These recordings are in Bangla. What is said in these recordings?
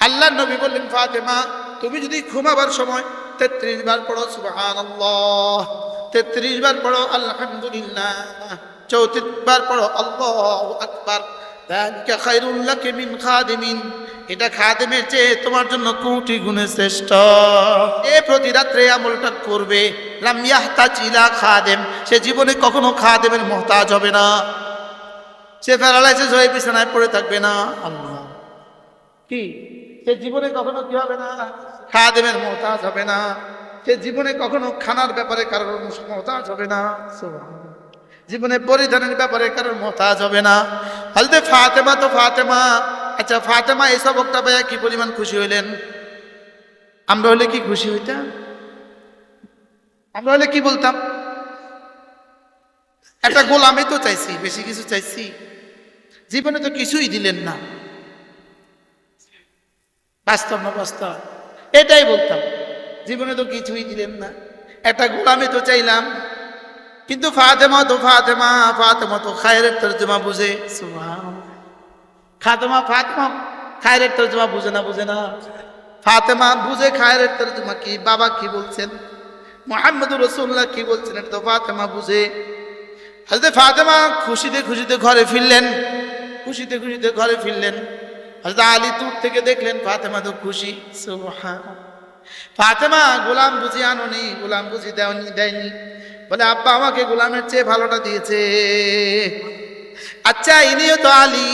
আল্লাহ নবী বললেন, ফাতেমা, তুমি যদি ঘুমাবার সময় তেত্রিশ বার পড়ো, সুবহানাল্লাহ। তেত্রিশ বার পড়ো, আলহামদুলিল্লাহ। চৌত্রিশ বার পড়ো, আল্লাহ আকবার। তোমার জন্য কোটি গুণে শ্রেষ্ঠ। এ সে জীবনে কখনো খাদেমের মহতাজ হবে না। সে প্যারালাইসিস হয়ে বিছানায় পড়ে থাকবে না। আল্লাহ কি? সে জীবনে কখনো কি হবে না? খাদেমের মহতাজ হবে না। সে জীবনে কখনো খানার ব্যাপারে কারোর মহতাজ হবে না। জীবনে পরিধানের ব্যাপারে কারোর মহতাজ হবে না। হলতে ফাতেমা তো ফাতেমা। আচ্ছা ফাতেমা এই সবকটা ভাইয়া কি পরিমাণ খুশি হইলেন? আমরা হলে কি খুশি হইতাম? আমরা হলে কি বলতাম? একটা গোলামই তো চাইছি, বেশি কিছু চাইছি। জীবনে তো কিছুই দিলেন না। বাস্তব না বাস্তব এটাই বলতাম। জীবনে তো কিছুই দিলেন না। একটা গোলামি তো চাইলাম। কিন্তু ফাতেমা তো ফাতেমা ফাতেমা তো খায়রের তর্জমা বুঝে। সুবহানাল্লাহ। ফাতেমা, খায়রের তর্জমা বুঝে না বুঝে না। ফাতেমা বুঝে খায়রের তর্জমা কি, বাবা কি বলছেন? মোহাম্মদ রসুল্লাহ কি বলছেন, এটা তো ফাতেমা বুঝে। ফাতেমা খুশিতে খুশিতে ঘরে ফিরলেন। খুশিতে খুশিতে ঘরে ফিরলেন। হজরত আলী দূর থেকে দেখলেন ফাতেমা তো খুশি। ফাতেমা গোলাম বুঝি আনোনি গোলাম বুঝি দেওনি দেয়নি। বলে আব্বা আমাকে গোলামের চেয়ে ভালোটা দিয়েছে। আচ্ছা ইনিও তো আলী।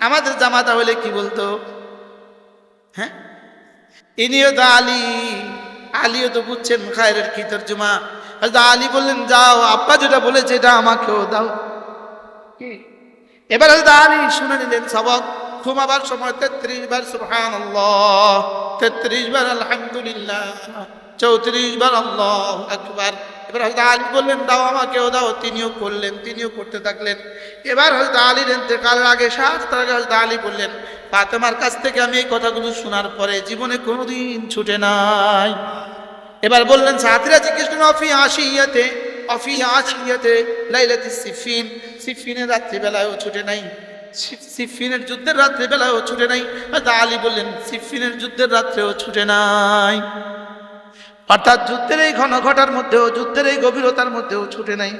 আমাদের জামাতা হলে কি বলতো? হ্যাঁ? ইনিও তো আলী। আলীও তো বুঝছেন খায়রের কি তর্জমা হয়তো আলী বললেন যাও আব্বা যেটা বলেছে এটা আমাকেও দাও। কি? এবার হয়তো আলী শুনে নিলেন সবক। ঘুমাবার সময় তেত্রিশ বার সুবহান তেত্রিশ বার, আলহামদুলিল্লাহ। চৌত্রিশ বার, আল্লাহ আকবার। এবার হয়তো আলী বললেন, দাও আমাকেও দাও। তিনিও করলেন, তিনিও করতে থাকলেন। এবার হয়তো আলীর এতেকালের আগে, সাত তার আগে হয়তো আলী বললেন, ফাতেমার কাছ থেকে আমি এই কথাগুলো শোনার পরে জীবনে কোনোদিন ছুটে নাই। এবার বললেন সাথীরা জিজ্ঞেস করলেন, অফি আশিয়াতে অফি আশিয়াতে লাইলাতি সিফিন? সিফিনের রাত্রিবেলায়ও ছুটে নাই। সিফিনের যুদ্ধের রাত্রিবেলায়ও ছুটে নাই। আলী বললেন, সিফিনের যুদ্ধের রাত্রেও ছুটে নাই। অর্থাৎ যুদ্ধের এই ঘন ঘটার মধ্যেও, যুদ্ধের এই গভীরতার মধ্যেও ছুটে নাই।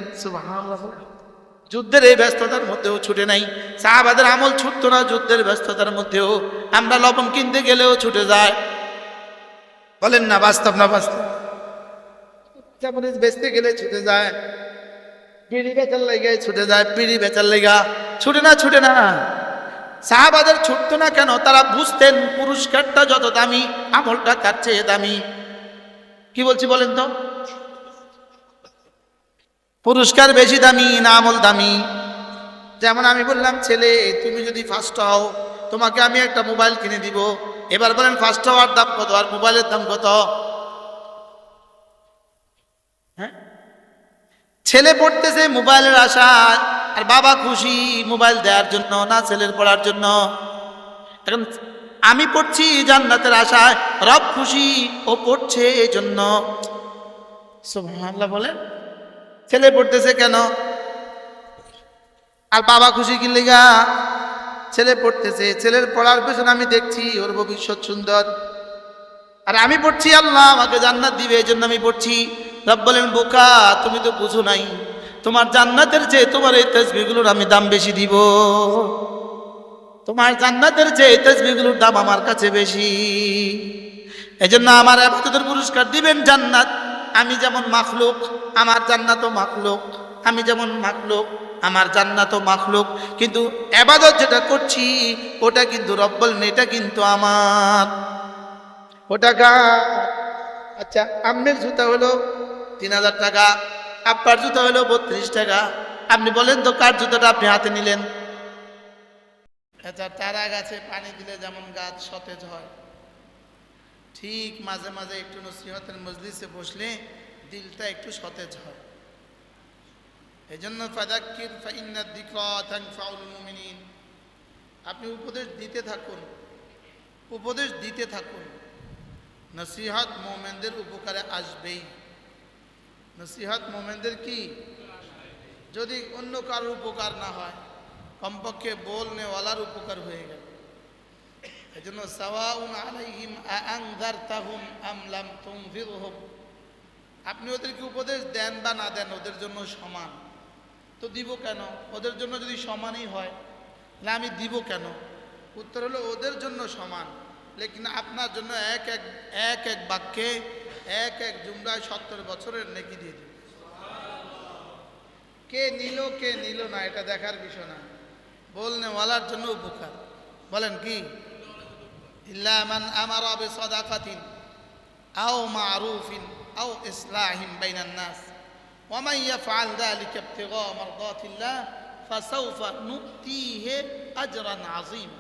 যুদ্ধের এই ব্যস্ততার মধ্যেও ছুটে নাই। সাহাবাদের আমল ছুটতো না, যুদ্ধের ব্যস্ততার মধ্যেও। আমরা লবণ কিনতে গেলেও ছুটে যায় বলেন না, বাস্তব না বাস্তব? বেচতে গেলে ছুটে যায়। পিড়ি বেচার লেগে ছুটে যায়, পিড়ি বেচার লেগা। ছুটে না ছুটে না। সাহাবাদের ছুটতো না কেন? তারা বুঝতেন পুরস্কারটা যত দামি, আমলটা তার চেয়ে দামি। কি বলছি বলেন তো? পুরস্কার বেশি দামি না আমল দামি? যেমন আমি বললাম, ছেলে, তুমি যদি ফার্স্ট হও, তোমাকে আমি একটা মোবাইল কিনে দিব। এবার বলেন ফার্স্ট হওয়ার দাম কত আর মোবাইলের দাম কত? হ্যাঁ? ছেলে পড়তেছে মোবাইলের আশায়, আর বাবা খুশি মোবাইল দেওয়ার জন্য না, ছেলের পড়ার জন্য। এখন আমি পড়ছি জান্নাতের আশায়, রব খুশি, ও পড়ছে এই জন্য। বলেন, ছেলে পড়তেছে কেন? আর বাবা খুশি কি লেগা? ছেলে পড়তেছে, ছেলের পড়ার পেছনে আমি দেখছি ওর ভবিষ্যৎ সুন্দর। আর আমি পড়ছি, আল্লাহ আমাকে জান্নাত দিবে, এই জন্য আমি পড়ছি। রব বলেন, বোকা, তুমি তো বুঝো নাই। তোমার জান্নাতের চেয়ে তোমার এই তসবিগুলোর আমি দাম বেশি দিব। তোমার জান্নাতের চেয়ে এই তসবিগুলোর দাম আমার কাছে বেশি। এই জন্য আমার আবাদতের পুরস্কার দিবেন জান্নাত। আমি যেমন মাখলুক, আমার জান্নাতও মাখলুক। আমি যেমন মাখলুক, আমার জান্নাতও মাখলুক। কিন্তু এবাদত যেটা করছি, ওটা কিন্তু রব্বল এটা কিন্তু আমার। ওটা গা আচ্ছা আম্মের জুতা হলো তিন হাজার টাকা। আব্বার জুতা হলো বত্রিশ টাকা। আপনি বলেন তো, কার জুতাটা আপনি হাতে নিলেন? আচ্ছা তারা গাছে পানি দিলে যেমন গাছ সতেজ হয়। ঠিক মাঝে মাঝে একটু নসিহতের মজলিসে বসলে দিলটা একটু সতেজ হয়। এই জন্য আপনি উপদেশ দিতে থাকুন। উপদেশ দিতে থাকুন। নসিহত মোমেনদের উপকারে আসবেই। নসিহত মোমেনদের কি? যদি অন্য কারোর উপকার না হয়, কমপক্ষে বলনেওয়ালার উপকার হয়ে গেল। এজন্য সাওয়াউন আলাইহিম আনজারতাহুম আম লাম তুনজিরহুম। আপনি ওদেরকে উপদেশ দেন বা না দেন, ওদের জন্য সমান। তো দিব কেন? ওদের জন্য যদি সমানই হয় না আমি দিব কেন? উত্তর হলো, ওদের জন্য সমান। লেকিন আপনার জন্য এক এক এক এক বাক্যে এক এক জুমলায় সত্তর বছরের নেকি দিয়ে দিবে কে নিল কে নিল না এটা দেখার বিষয় না বলনেওয়ালার জন্য উপকার বলেন কি ইল্লা মান আমারা বিসাদাকাতিন আও মারুফিন আও ইসলাহিন বাইনান নাস ومن يفعل ذلك ابتغاء مرضات الله فسوف نؤتيه اجرا عظيما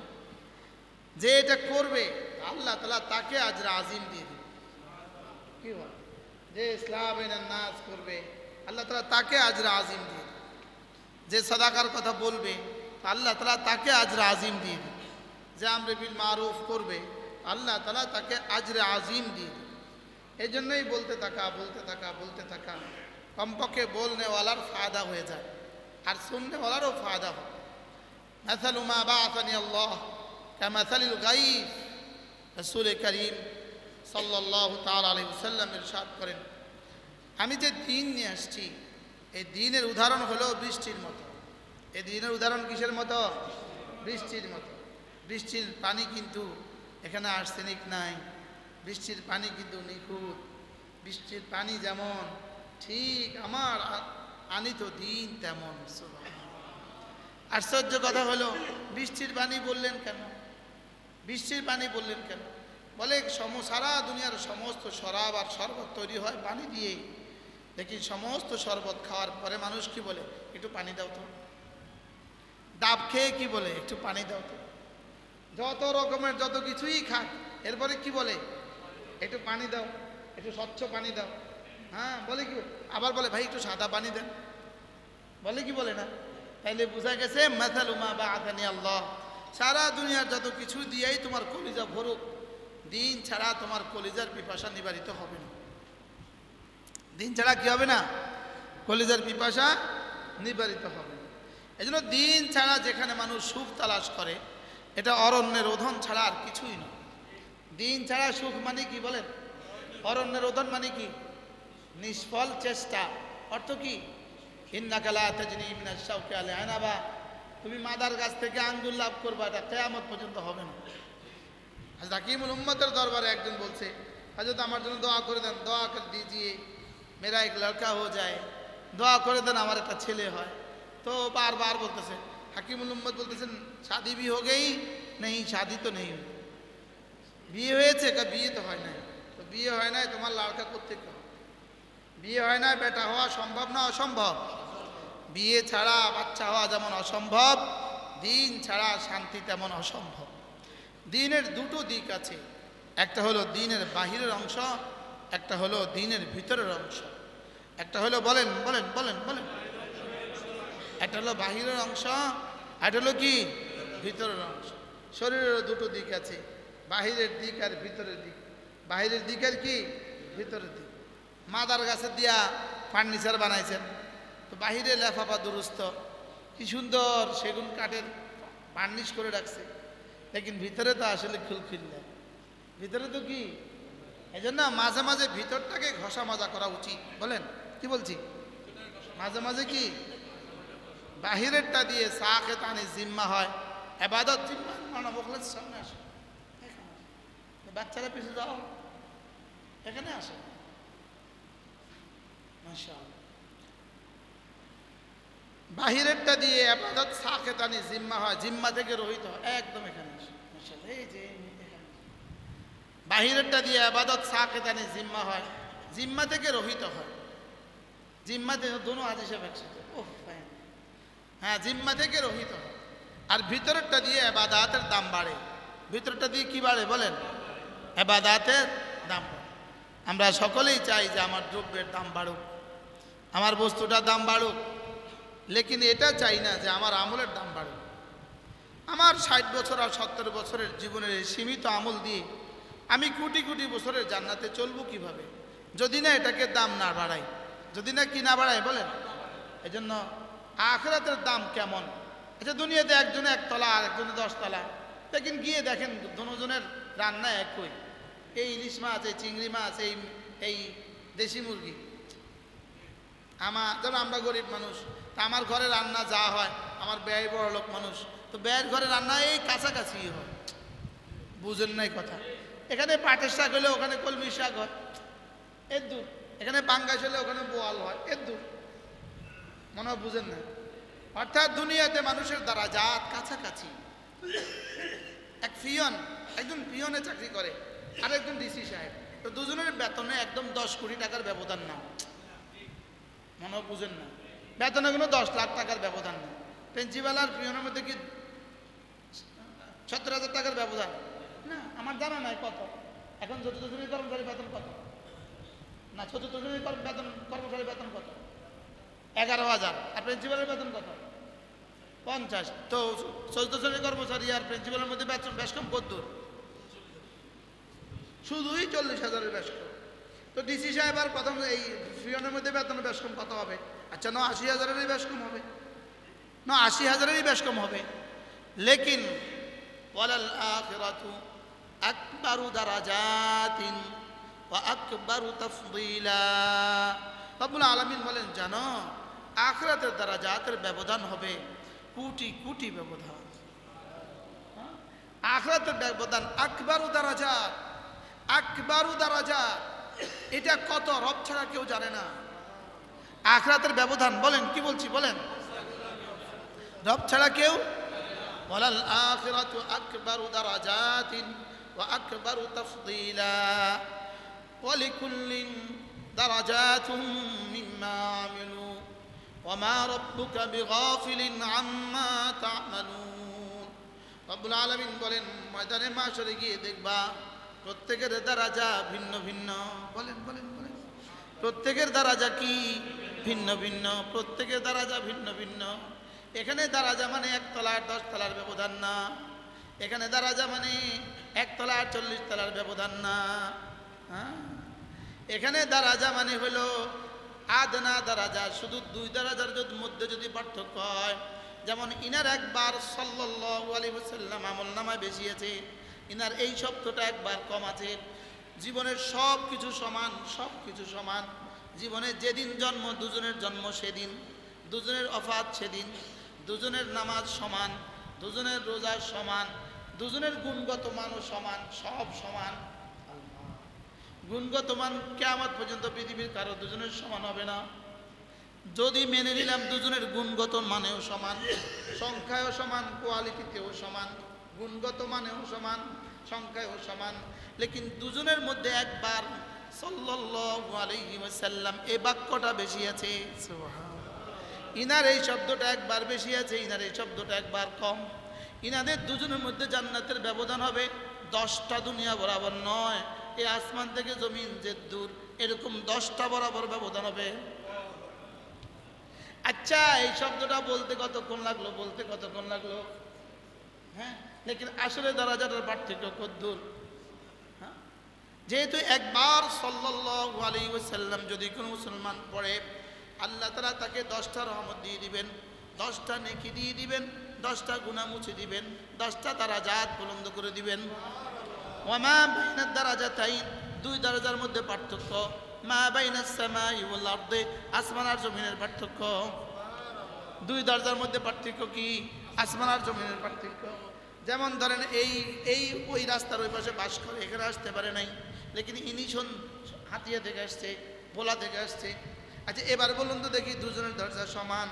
যে এটা করবে আল্লাহ তাআলা তাকে আজরা আজিম দিয়ে দিবে কি বল? যে ইসলাম নাচ করবে, আল্লাহ তালা তাকে আজরা আজিম দিয়ে যে সদাকার কথা বলবে আল্লাহ তালা তাকে আজরা আজিম দিয়ে দিবে। যে আমরে বিল মারুফ করবে, আল্লাহ তালা তাকে আজরে আজিম দিয়ে দেবে। এই জন্যই বলতে থাকা বলতে থাকা বলতে থাকা, কমপক্ষে বলনেওয়ালার ফায়দা হয়ে যায়, আর শুননেওয়ালারও ফায়দা হয়। মাসাল উমা বা আসানি আল্লাহ কা গাইফ রসুল করিম সাল্লাহ তাল আলী সাল্লাম ইরশাদ করেন, আমি যে দিন নিয়ে আসছি, এই দিনের উদাহরণ হলো বৃষ্টির মতো। এই দিনের উদাহরণ কিসের মতো? বৃষ্টির মতো। বৃষ্টির পানি কিন্তু এখানে আর্সেনিক নাই, বৃষ্টির পানি কিন্তু নিখুঁত। বৃষ্টির পানি যেমন, ঠিক আমার আনিত দিন তেমন আশ্চর্য কথা হলো, বৃষ্টির পানি বললেন কেন? বৃষ্টির পানি বললেন কেন? বলে, সম, সারা দুনিয়ার সমস্ত শরাব আর শরবত তৈরি হয় পানি দিয়েই। দেখি সমস্ত শরবত খাওয়ার পরে মানুষ কি বলে, একটু পানি দাও তো। ডাব খেয়ে কি বলে, একটু পানি দাও তো। যত রকমের যত কিছুই খাক, এরপরে কি বলে, একটু পানি দাও, একটু স্বচ্ছ পানি দাও। হ্যাঁ বলে কি, আবার বলে, ভাই, একটু সাদা পানি দেন। বলে কি বলে না? তাইলে বোঝা গেছে মেথালুমা বা আদানি আল্লাহ। সারা দুনিয়ার যত কিছু দিয়েই তোমার কলিজা ভরুক। দিন ছাড়া তোমার কলিজার পিপাসা নিবারিত হবে না। দিন ছাড়া কি হবে না? কলিজার পিপাসা নিবারিত হবে না। এই জন্য দিন ছাড়া যেখানে মানুষ সুখ তালাশ করে, এটা অরণ্যের রোধন ছাড়া আর কিছুই নয় দিন ছাড়া সুখ মানে কি বলেন? অরণ্যের রোধন মানে কি? নিষ্ফল চেষ্টা। অর্থ কি? হিন্নাকালা তেজনি মিনাস শাউকে আলে আয়নাবা তুমি মাদার গাছ থেকে আঙ্গুল লাভ করবা, এটা কেয়ামত পর্যন্ত হবে না। হাজরত হাকিমুল উম্মতের দরবারে একজন বলছে, হাজরত, আমার জন্য দোয়া করে দেন, দোয়া করে দিয়ে মেরা এক লড়কা হয়ে যায়। দোয়া করে দেন, আমার একটা ছেলে হয়। তো বারবার বলতেছে, হাকিমুল উম্মত বলতেছেন, শাদি বি হো গেই নেই, শাদি তো নেই। বিয়ে হয়েছে, কা বিয়ে তো হয় নাই। তো বিয়ে হয় নাই, তোমার লড়কা করতে বিয়ে হয় না বেটা হওয়া সম্ভব না অসম্ভব? বিয়ে ছাড়া বাচ্চা হওয়া যেমন অসম্ভব, দিন ছাড়া শান্তি তেমন অসম্ভব। দিনের দুটো দিক আছে। একটা হলো দিনের বাহিরের অংশ, একটা হলো দিনের ভিতরের অংশ। একটা হলো বলেন বলেন বলেন বলেন। একটা হলো বাহিরের অংশ, একটা হলো কি? ভিতরের অংশ। শরীরেরও দুটো দিক আছে, বাহিরের দিক আর ভিতরের দিক। বাহিরের দিক আর কি? ভিতরের দিক। মাদার গাছের দিয়া ফার্নিচার বানাইছেন। তো বাহিরে লেফাফা দুরুস্ত। কি সুন্দর সেগুন কাঠের বার্নিশ করে রাখছে। লেকিন ভিতরে তো আসলে খুলখিল্লা ভিতরে তো কি? এই জন্য মাঝে মাঝে ভিতরটাকে ঘষা মাজা করা উচিত। বলেন, কি বলছি? মাঝে মাঝে কি? বাহিরেরটা দিয়ে সাকে তানি জিম্মা হয়, এবাদত জিম্মা মানা বকলে সামনে আসে। বাচ্চারা পিছু যাও। এখানে আসে। বাহিরেরটা দিয়ে আবাদত সাকে তানি জিম্মা হয়, জিম্মা থেকে রহিত হয়, একদম এখানে। আসে এই যে বাহিরেরটা দিয়ে আবাদত সাকে তানি জিম্মা হয়, জিম্মা থেকে রহিত হয়। জিম্মা থেকে দোনো হিসেবে একসাথে হ্যাঁ জিম্মা থেকে রহিত হয়। আর ভিতরেরটা দিয়ে আবাদাতের দাম বাড়ে। ভিতরটা দিয়ে কি বাড়ে বলেন? আবাদাতের দাম আমরা সকলেই চাই যে আমার দ্রব্যের দাম বাড়ুক, আমার বস্তুটার দাম বাড়ুক, লেকিন এটা চাই না যে আমার আমলের দাম বাড়ুক। আমার ষাট বছর আর সত্তর বছরের জীবনের এই সীমিত আমল দিয়ে আমি কোটি কোটি বছরের জান্নাতে চলবো কীভাবে? যদি না এটাকে দাম না বাড়াই, যদি না কি না বাড়াই বলেন? এই জন্য আখরাতের দাম কেমন? আচ্ছা দুনিয়াতে একজনে একতলা আর একজনে দশতলা। লেকিন গিয়ে দেখেন দুজনের রান্না একই। এই ইলিশ মাছ, এই চিংড়ি মাছ, এই এই দেশি মুরগি। আমার যেমন আমরা গরিব মানুষ, তা আমার ঘরে রান্না যা হয়, আমার ব্যয় বড় লোক মানুষ। তো ব্যয়ের ঘরে রান্না এই কাছাকাছি হয়। বুঝেন নাই কথা। এখানে পাটের শাক হলে ওখানে কলমি শাক হয়। এর দূর। এখানে বাঙ্গাস হলে ওখানে বোয়াল হয়। এর দূর। মনে হয় বুঝেন না অর্থাৎ দুনিয়াতে মানুষের দ্বারা জাত কাছাকাছি। এক পিয়ন, একজন পিয়নে চাকরি করে আর একজন ডিসি সাহেব। তো দুজনের বেতনে একদম দশ কোটি টাকার ব্যবধান না। মনে বুঝেন না। বেতনে কোনো দশ লাখ টাকার ব্যবধান না। প্রিন্সিপাল আর পিয়নের মধ্যে কি সত্তর হাজার টাকার ব্যবধান। না, আমার জানা নাই কত। এখন চতুর্থ শ্রেণির কর্মচারী বেতন কত? না চতুর্থ শ্রেণির বেতন কর্মচারী বেতন কত? এগারো হাজার। আর প্রিন্সিপালের বেতন কত? পঞ্চাশ। তো চতুর্থ শ্রেণির কর্মচারী আর প্রিন্সিপালের মধ্যে বেতন বেশ কম কত শুধুই চল্লিশ হাজারের বেশ কম। তো ডিসি সাহেব আর প্রথম এই ফিয়নের মধ্যে বেতন বেশ কম কত হবে? আচ্ছা ন আশি হাজারেরই বেশ কম হবে। না আশি হাজারেরই বেশ কম হবে। লেকিন আকবারু দারাজাতিন ওয়া আকবারু তাফদীলা। রব্বুল আলামিন বলেন, জানো, আখিরাতের দারাজাতের ব্যবধান হবে কোটি কোটি ব্যবধান? আখিরাতের ব্যবধান আকবারু দারাজাত আকবারু দারাজাত। এটা কত রব ছাড়া কেউ জানে না। আখরাতের ব্যবধান, বলেন, কি বলছি, বলেন। রব ছাড়া কেউ ওয়ালাল আখিরাতু আকবারু দারাজাতিন ওয়া আকবারু তাফদীলা। ওয়ালিকুল্লিন দারাজাতুম মিম্মা আমিলু। ওয়ামা রাব্বুকা বিগাফিলিন আম্মা তা'মালুন। রব্বুল আলামিন বলেন, ময়দানে মাশরে গিয়ে দেখবা প্রত্যেকের দারাজা ভিন্ন ভিন্ন। বলেন বলেন বলেন। প্রত্যেকের দারাজা কি? ভিন্ন ভিন্ন। প্রত্যেকের দারাজা ভিন্ন ভিন্ন। এখানে দারাজা মানে এক তলার দশ তলার ব্যবধান না। এখানে দারাজা মানে এক তলার চল্লিশ তলার ব্যবধান না। হ্যাঁ? এখানে দারাজা মানে হলো আদনা দারাজা, শুধু দুই দারাজার মধ্যে যদি পার্থক্য হয়। যেমন ইনার একবার সাল্লাল্লাহু আলাইহি ওয়াসাল্লাম আমল নামায় বেশি আছে, ইনার এই শব্দটা একবার কম আছে। জীবনের সব কিছু সমান সব কিছু সমান। জীবনে যেদিন জন্ম, দুজনের জন্ম সেদিন। দুজনের অফাত সেদিন, দুজনের নামাজ সমান, দুজনের রোজা সমান, দুজনের গুণগত মানও সমান, সব সমান। গুণগত মান কেমন পর্যন্ত পৃথিবীর কারও দুজনের সমান হবে না। যদি মেনে নিলাম দুজনের গুণগত মানেও সমান, সংখ্যায়ও সমান, কোয়ালিটিতেও সমান, গুণগত মানেও সমান, সংখ্যায়ও সমান, লেকিন দুজনের মধ্যে একবার সাল্লাল্লাহু আলাইহি ওয়াসাল্লাম এই বাক্যটা বেশি আছে। ইনার এই শব্দটা একবার বেশি আছে, ইনার এই শব্দটা একবার কম। ইনাদের দুজনের মধ্যে জান্নাতের ব্যবধান হবে দশটা দুনিয়া বরাবর নয়। এই আসমান থেকে জমিন যে দূর, এরকম দশটা বরাবর ব্যবধান হবে। আচ্ছা এই শব্দটা বলতে কতক্ষণ লাগল, বলতে কতক্ষণ লাগল? হ্যাঁ লেকিন আসলে দারাজাটার পার্থক্য কত দূর। হ্যাঁ? যেহেতু একবার সাল্লাল্লাহু আলাইহি ওয়াসাল্লাম যদি কোনো মুসলমান পড়ে আল্লাহ তাআলা তাকে দশটা রহমত দিয়ে দিবেন, দশটা নেকি দিয়ে দিবেন, দশটা গুনাহ মুছে দিবেন, দশটা দারাজাত বুলন্দ করে দিবেন। ওয়ামা বাইনাদ দারাজাতাইন, দুই দরজার মধ্যে পার্থক্য। মা বাইনাস সামাই ওয়াল আরদে, আসমান আর জমিনের পার্থক্য। দুই দরজার মধ্যে পার্থক্য কি? আসমান আর জমিনের পার্থক্য। যেমন ধরেন এই এই ওই রাস্তার ওই পাশে বাস করে, এখানে আসতে পারে নাই, লেকিন ইনি শোন, হাতিয়া থেকে আসছে, ভোলা থেকে আসছে আচ্ছা এবার বলুন তো দেখি দুজনের দরজা সমান।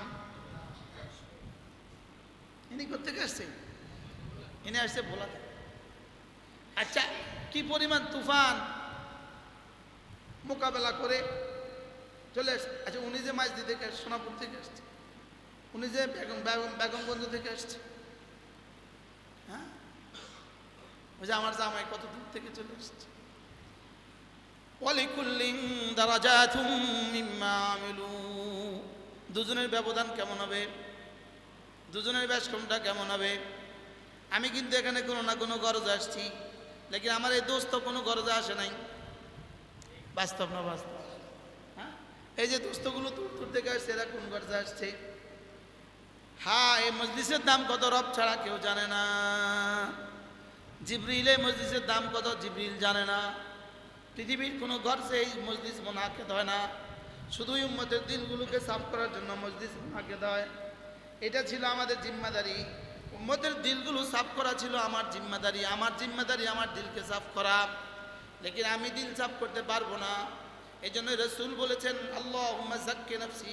ইনি কোথেকে আসছে? ইনি আসছে ভোলা আচ্ছা কি পরিমাণ তুফান? মোকাবেলা করে চলে আসছে। আচ্ছা উনি যে মাছ দিতে আসছে, সোনাপুর থেকে আসছে। উনি যে বেগম বেগম বেগমগঞ্জ থেকে আসছে। হ্যাঁ? ওই যে আমার জামাই কত দূর থেকে চলে আসছে। ওয়ালিকুল্লিং দারাজাতুম মিম্মা আমিলু। দুজনের ব্যবধান কেমন হবে? দুজনের ব্যাসকমটা কেমন হবে? আমি কিন্তু এখানে কোনো না কোনো গরজ আসছি, লেকিন আমার এই দোস্ত কোনো গরজে আসে নাই। বাস্তব না বাস্তব? হ্যাঁ? এই যে দোস্তগুলো দূর দূর থেকে আসছে, এরা কোন গরজে আসছে? হ্যাঁ এই মজলিসের দাম কত? রব ছাড়া কেউ জানে না। জিবরিলে মসজিদের দাম কত? জিবরিল জানে না। পৃথিবীর কোনো ঘর সেই মসজিদ মোনাকেদ হয় না। শুধুই উম্মতের দিলগুলোকে সাফ করার জন্য মসজিদ মোনাকেদ হয়। এটা ছিল আমাদের জিম্মাদারি। উম্মতের দিলগুলো সাফ করা ছিল আমার জিম্মাদারি। আমার জিম্মাদারি আমার দিলকে সাফ করা। লেকিন আমি দিল সাফ করতে পারব না। এই জন্য রসুল বলেছেন আল্লাহ জাক্কে নফসি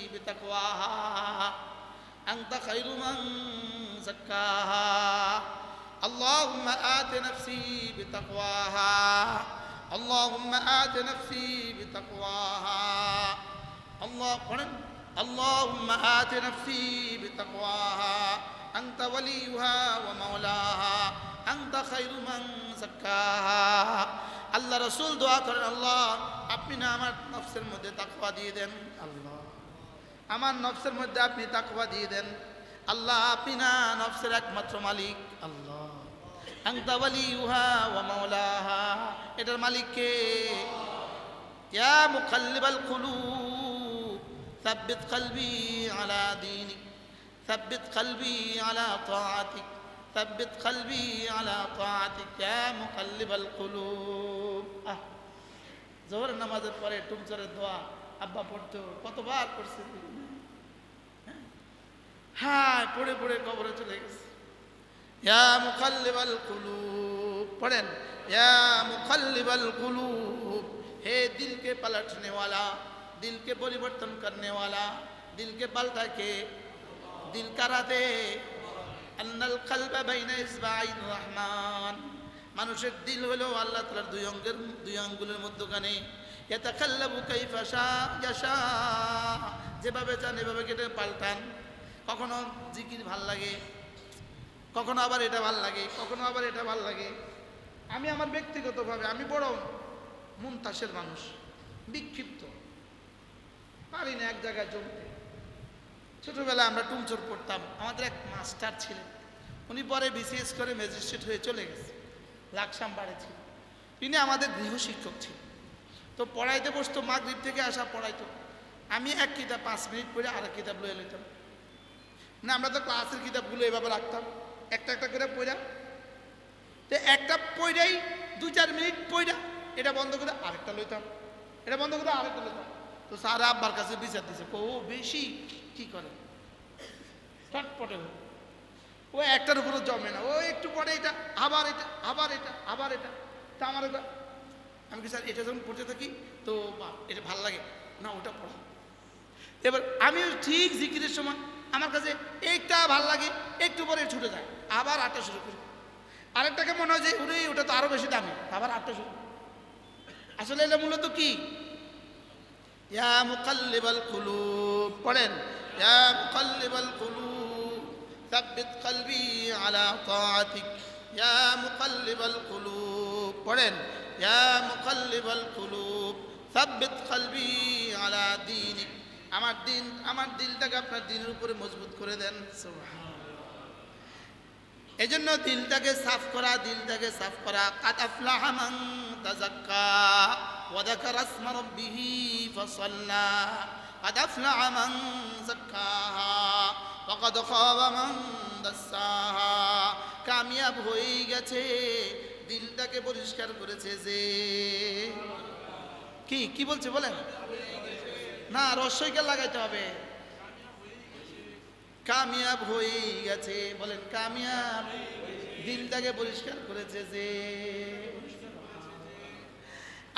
اللهم آت نفسي بتقواها الله قرن اللهم آت نفسي بتقواها أنت وليها ومولاها أنت خير من زكاها আল্লাহ রসুল দোয়া করেন আল্লাহ আপনি না আমার নফসের মধ্যে তাকওয়া দিয়ে দেন আল্লাহ আমার নফসের মধ্যে আপনি তাকওয়া দিয়ে দেন আল্লাহ আপনি না নফসের একমাত্র মালিক আল্লাহ আংতা ওয়ালিউহা ওয়া মাওলাহা, এটার মালিক কে? ইয়া মুকাল্লিবাল কুলুব, সাব্বিত কলবি আলা দীনিক কলবি আলা তাআতিক, সাব্বিত কলবি আলা তাআতিক, ইয়া মুকাল্লিবাল কুলুব। আহ, জোহর নামাজের পরে টুমচরের দোয়া, আব্বা পড়তো, কতবার পড়ছে? হ্যাঁ পড়ে পড়ে কবরে চলে গেছে। ইয়া মুকাল্লিবাল কুলুব, পড়েন, ইয়া মুকাল্লিবাল কুলুব, হে দিলকে পালটনে দিলকে পরিবর্তন করনে দিলকে পাল্টা কে? দিল কারা দে? আন্নাল কালবা বাইনা ইসবাঈন রহমান। মানুষের দিল হলো আল্লাহ তালার দুই অঙ্গের, দুই আঙ্গুলের মধ্যখানে। ইয়াতাকাল্লাবু কাইফা শা ইয়াশা যেভাবে চান, এভাবে কেটে পাল্টান। কখনো জিকির ভালো লাগে কখনো আবার এটা ভালো লাগে, কখনো আবার এটা ভালো লাগে। আমি আমার ব্যক্তিগতভাবে, আমি বড় মুমতাসের মানুষ, বিক্ষিপ্ত। পারি না এক জায়গায় জমতে। ছোটবেলায় আমরা টুমচোর পড়তাম, আমাদের এক মাস্টার ছিলেন। উনি পরে বিসিএস করে ম্যাজিস্ট্রেট হয়ে চলে গেছে লাকসাম বাড়ি ছিল তিনি আমাদের গৃহশিক্ষক ছিলেন। তো পড়াইতে বসতো, মাগরিব থেকে আসা পড়াইতো। আমি এক কিতাব পাঁচ মিনিট পড়ে আরেক কিতাব লয়ে নিতাম না, আমরা তো ক্লাসের কিতাবগুলো এভাবে রাখতাম। একটা একটা করে পড়া তো একটা পড়াই দু চার মিনিট পড়া এটা বন্ধ করে আরেকটা লইতাম। এটা বন্ধ করে আরেকটা লইতাম। তো সারা আব্বার কাছে বিচার দিছে ও বেশি কি করে? চটপটে ও। একটার উপরে জমে না, ও একটু পরে এটা, আবার এটা আবার এটা আবার এটা। তা আমার আমি কি স্যার, এটা যখন পড়তে থাকি, তো এটা ভালো লাগে। না, ওটা পড়া। এবার আমিও ঠিক জিকিরের সময় আমার কাছে এইটা ভালো লাগে, একটু পরে ছুটে যায়। আবার আটটা শুরু করি। আরেকটাকে মনে হয় যে ওরে ওটা তো আরও বেশি দামি। আবার আটটা শুরু আসলে এটা মূলত কি? ইয়া মুকাল্লিবাল কুলুব। পড়েন, ইয়া মুকাল্লিবাল কুলুব, সাব্বিত কলবি আলা তাআতিক। ইয়া মুকাল্লিবাল কুলুব। পড়েন, ইয়া মুকাল্লিবাল কুলুব, সাব্বিত কলবি আলা দীনিক। আমার দিন, আমার দিলটাকে আপনার দিনের উপরে মজবুত করে দেন। এই জন্য দিলটাকে সাফ করা দিলটাকে সাফ করা কাদ আফলাহা মান তাযাক্কা ওয়া যাকারা ইসমা রাব্বিহি ফাসাল্লা قد أفلح من زكاها وقد خاب من دساها কামিয়াব হয়ে গেছে দিলটাকে পরিষ্কার করেছে যে কি কি বলছে বলেন না রস্যইকে লাগাইতে হবে কামিয়াব হয়ে গেছে। বলেন, কামিয়াব। দিলটাকে পরিষ্কার করেছে যে,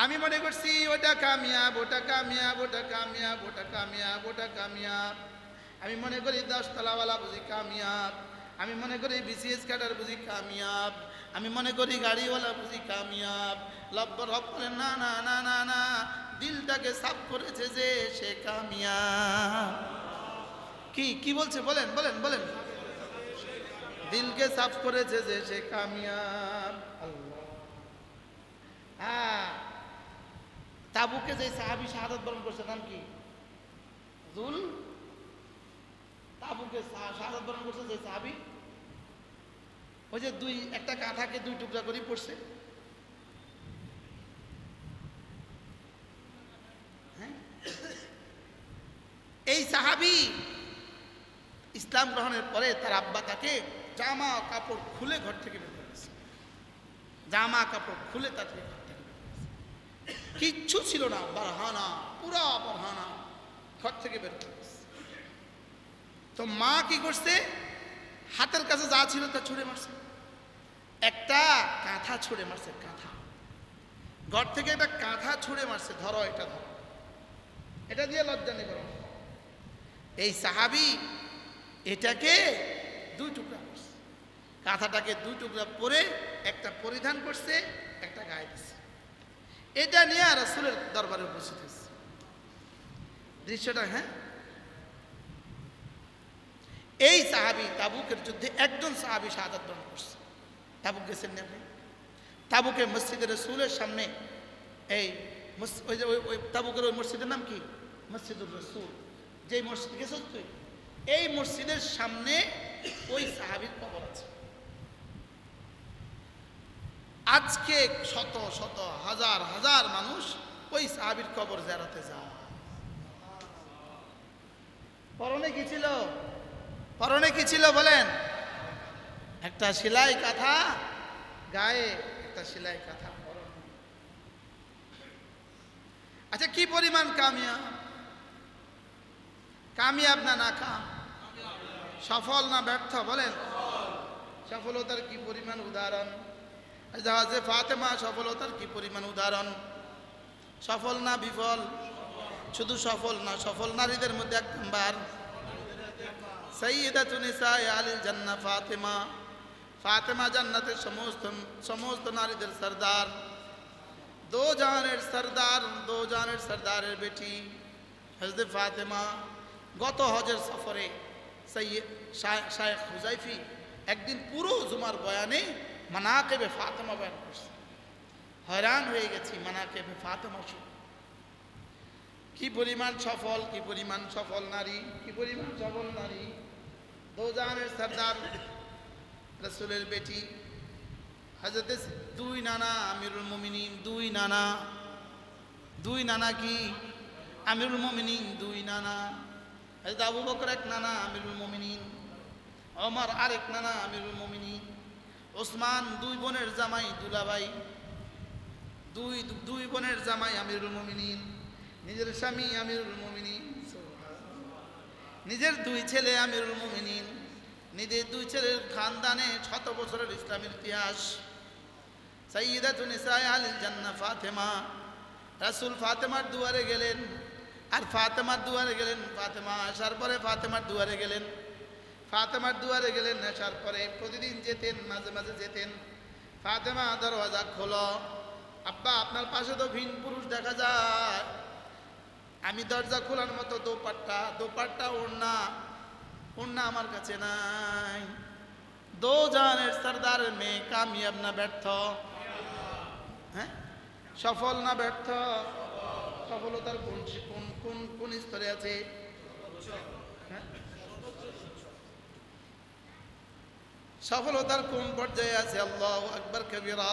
আমি মনে করছি ওটা কামিয়াব ওটা কামিয়াব ওটা কামিয়াব ওটা কামিয়াব ওটা কামিয়াব। আমি মনে করি দশতলাওয়ালা বুঝি কামিয়াব। আমি মনে করি বিসিএস কাটার বুঝি কামিয়াব। আমি মনে করি গাড়িওয়ালা বুঝি কামিয়াব। লব্বর হব করে না না না না না। দিলটাকে সাফ করেছে যে সে কামিয়াব। কি কি বলছে? বলেন বলেন বলেন। দিলকে সাফ করেছে যে সে কামিয়াব। হ্যাঁ। তাবুকে যে সাহাবি শাহাদত বরণ করছে নাম কি? জুল। তাবুকে শাহাদত বরণ করছে যে সাহাবি। ওই যে দুই, একটা কাঁথাকে দুই টুকরা করে পড়ছে। হ্যাঁ? এই সাহাবি ইসলাম গ্রহণের পরে তার আব্বা তাকে জামা কাপড় খুলে ঘর থেকে বের করেছে জামা কাপড় খুলে তাকে ঘর থেকে। কিচ্ছু ছিল না, বারহানা, পুরা বারহানা ঘর থেকে বের করেছে তো মা কি করছে? হাতের কাছে যা ছিল তা ছুঁড়ে মারছে। একটা কাঁথা ছুঁড়ে মারছে, কাঁথা। ঘর থেকে একটা কাঁথা ছুঁড়ে মারছে, ধরো এটা ধরো। এটা দিয়ে লজ্জা নেই বরং। এই সাহাবি এটাকে দুই টুকরা করছে। কাঁথাটাকে দুই টুকরা পরে একটা পরিধান করছে, একটা গায়ে দিচ্ছে এটা নিয়ে রাসূলের দরবারে উপস্থিত হয়েছে। দৃশ্যটা হ্যাঁ? এই সাহাবি তাবুকের যুদ্ধে একজন সাহাবি শাহাদাত বরণ করছে। তাবুক গেছেন আপনি? তাবুকে মসজিদের রসুলের সামনে এই ওই ওই তাবুকের ওই মসজিদের নাম কি? মসজিদুর রসুল। যেই মসজিদ গেছিস তুই? এই মসজিদের সামনে ওই সাহাবির কবর আছে। আজকে শত শত, হাজার হাজার মানুষ ওই সাহাবির কবর জেরাতে যায়। পরনে কি ছিল? পরনে কি ছিল বলেন? একটা সেলাই কাঁথা, গায়ে একটা সেলাই কাঁথা। আচ্ছা কি পরিমাণ কামিয়াব? কামিয়াব না না কাম সফল না ব্যর্থ, বলেন। সফলতার কি পরিমাণ উদাহরণ? জাহাজে ফাতেমা, সফলতার কি পরিমাণ উদাহরণ? সফল না বিফল? শুধু সফল না, সফল নারীদের মধ্যে এক নাম্বার। সৈয়দা তুনিসায় আলী জান্না ফাতেমা। ফাতেমা জান্নাতের সমস্ত সমস্ত নারীদের সর্দার। দো জানের সর্দার, দো জানের সর্দারের বেটি, হজরত ফাতেমা, গত হজের সফরে শায়েখ হুজাইফি একদিন পুরো জুমার বয়ানে মানাকেবে ফাতেমা বয়ান করছে। হয়রান হয়ে গেছি মানাকেবে ফাতেমা শুনে। কি পরিমাণ সফল, কি পরিমাণ সফল নারী, কি পরিমাণ সফল নারী। দোজানের সর্দার রসুলের বেটি হজরত দুই নানা আমিরুল মমিনিন, দুই নানা দুই নানা কি? আমিরুল মমিনিন, দুই নানা। হজরত আবু বকর এক নানা আমিরুল মমিনিন অমর আরেক নানা আমিরুল মমিনিন, ওসমান দুই বোনের জামাই দুলাবাই দুই দুই বোনের জামাই আমিরুল মমিনিন, নিজের স্বামী আমিরুল মমিনিন, নিজের দুই ছেলে আমিরুল মুমিনিন, নিজের দুই ছেলের খানদানে শত বছরের ইসলামের ইতিহাস। সাইয়দা তুনিসায় আলিল জান্না ফাতেমা, রাসুল ফাতেমার দুয়ারে গেলেন। আর ফাতেমার দুয়ারে গেলেন, ফাতেমা আসার পরে ফাতেমার দুয়ারে গেলেন। ফাতেমার দুয়ারে গেলেন, আসার পরে প্রতিদিন যেতেন, মাঝে মাঝে যেতেন। ফাতেমা দরওয়াজা খোলো, আব্বা, আপনার পাশে তো ভিন পুরুষ দেখা যায়। আমি দরজা খোলার মতো দোপাট্টা দোপাট্টা ওড়না ওড়না আমার কাছে নাই। দো জানের সর্দারের মেয়ে কামিয়াব না ব্যর্থ? হ্যাঁ? সফল না ব্যর্থ? সফলতার কোন কোন কোন কোন স্তরে আছে? হ্যাঁ? সফলতার কোন পর্যায়ে আছে? আল্লাহ আকবর কবিরা।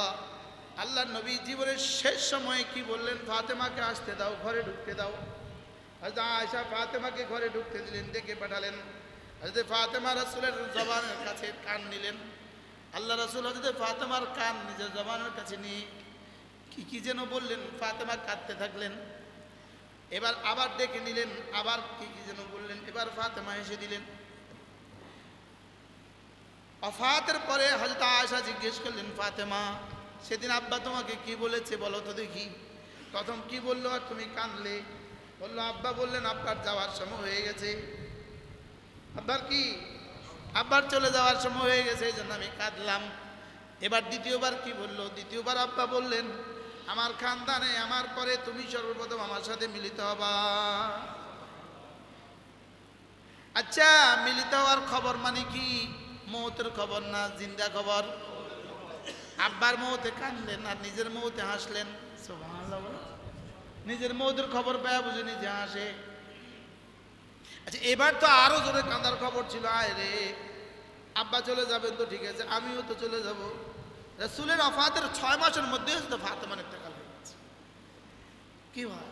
আল্লাহ নবী জীবনের শেষ সময়ে কি বললেন? ফাতেমাকে আসতে দাও, ঘরে ঢুকতে দাও। হজরত আয়সা ফাতেমাকে ঘরে ঢুকতে দিলেন, ডেকে পাঠালেন। হজরত ফাতেমা রসুলের জবানের কাছে কান নিলেন। আল্লাহ রসুল হজরত ফাতেমার কান নিজের জবানের কাছে নিয়ে কি কি যেন বললেন? ফাতেমা কাঁদতে থাকলেন। এবার আবার ডেকে নিলেন, আবার কি কি যেন বললেন, এবার ফাতেমা এসে দিলেন। অফাতের পরে হজরত আয়সা জিজ্ঞেস করলেন, ফাতেমা, সেদিন আব্বা তোমাকে কি বলেছে বলো তো দেখি। প্রথম কি বলল, আর তুমি কাঁদলে। বলল, আব্বা বললেন, আব্বার যাওয়ার সময় হয়ে গেছে। আব্বার কি? আব্বার চলে যাওয়ার সময় হয়ে গেছে, এই জন্য আমি কাঁদলাম। এবার দ্বিতীয়বার কি বলল? দ্বিতীয়বার আব্বা বললেন আমার খানদানে, আমার পরে তুমি সর্বপ্রথম আমার সাথে মিলিত হবা। আচ্ছা মিলিত হওয়ার খবর মানে কি? মৌতের খবর না জিন্দা খবর? আব্বার মৌতে কানলেন আর নিজের মৌতে হাসলেন। নিজের মৌতের খবর পায় বুঝে নিজে হাসে। আচ্ছা এবার তো আরও জোরে কান্দার খবর ছিল, আয় রে। আব্বা চলে যাবেন তো ঠিক আছে, আমিও তো চলে যাব। রসুলের অফাতের ছয় মাসের মধ্যে তো ফাতেমান ইন্তেকাল হয়ে গেছে। কি হয়?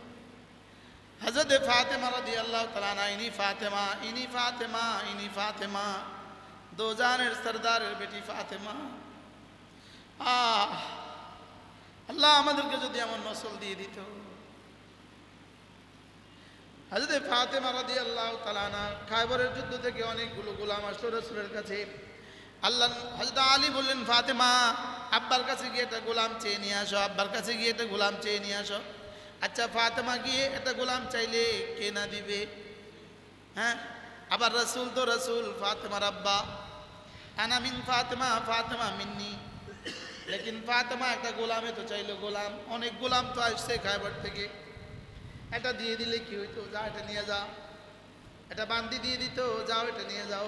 হজরত ফাতেমা রাদি আল্লাহ তালানা ইনি ফাতেমা ইনি ফাতেমা ইনি ফাতেমা, দো জানের সর্দারের বেটি ফাতেমা। আহ! আল্লাহ আমাদেরকে যদি এমন নসল দিয়ে দিত। হাজরত ফাতেমা রাদি আল্লাহ তালানা খাইবরের যুদ্ধ থেকে অনেকগুলো গোলাম আসলো রসুলের কাছে। আল্লাহ হজরত আলী বললেন, ফাতেমা আব্বার কাছে গিয়ে একটা গোলাম চেয়ে নিয়ে আসো, আব্বার কাছে গিয়ে একটা গোলাম চেয়ে নিয়ে আসো। আচ্ছা ফাতেমা গিয়ে একটা গোলাম চাইলে কে না দিবে? হ্যাঁ? আবার রসুল তো রসুল, ফাতেমার আব্বা। আনা মিন ফাতেমা ফাতেমা মিন্নি। লেকিন ফাতেমা একটা গোলামে তো চাইলো গোলাম। অনেক গোলাম তো আসছে খাইবার থেকে। এটা দিয়ে দিলে কি হইতো? যা এটা নিয়ে যাও। এটা বান্দি দিয়ে দিত, যাও এটা নিয়ে যাও।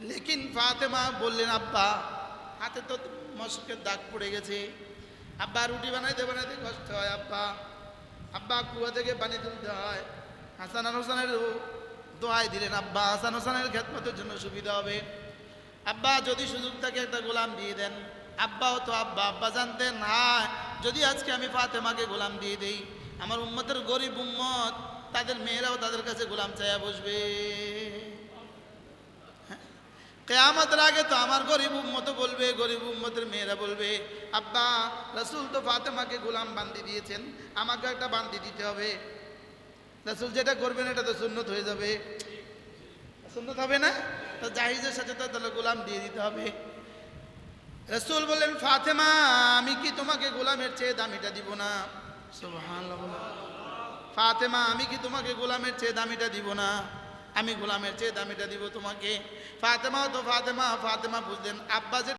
লেকিন ফাতেমা বললেন, আব্বা, হাতে তো মশকের দাগ পড়ে গেছে। আব্বা রুটি বানাইতে বানাইতে কষ্ট হয় আব্বা। আব্বা কুয়া থেকে পানি তুলতে হয়। হাসান হোসেনের দোয়াই দিলেন আব্বা। হাসান হোসেনের খেদমতের জন্য সুবিধা হবে। আব্বা, যদি সুযোগ থাকে একটা গোলাম দিয়ে দেন। আব্বাও তো আব্বা। আব্বা জানতেন হ্যাঁ যদি আজকে আমি ফাতেমাকে গোলাম দিয়ে দেই, আমার উম্মতের গরিব উম্মত, তাদের মেয়েরাও তাদের কাছে গোলাম চাইয়া বসবে। কেয়ামতের আগে তো আমার গরিব উম্মত বলবে, গরিব উম্মতের মেয়েরা বলবে, আব্বা, রসুল তো ফাতেমাকে গোলাম বান্দি দিয়েছেন আমাকে একটা বান্দি দিতে হবে। রসুল যেটা করবেন এটা তো সুন্নত হয়ে যাবে। সুন্নত হবে না? তো জাহিজের সাথে তো তাহলে গোলাম দিয়ে দিতে হবে। রসুল বললেন, ফাতেমা, আমি কি তোমাকে গোলামের চেয়ে দামিটা দিব না। ফাতেমা, আমি কি তোমাকে গোলামের চেয়ে দামিটা দিব না? আমি গোলামের চেয়ে দামিটা দিব তোমাকে। ফাতেমা তো ফাতেমা ফাতেমা বুঝলেন আব্বা যে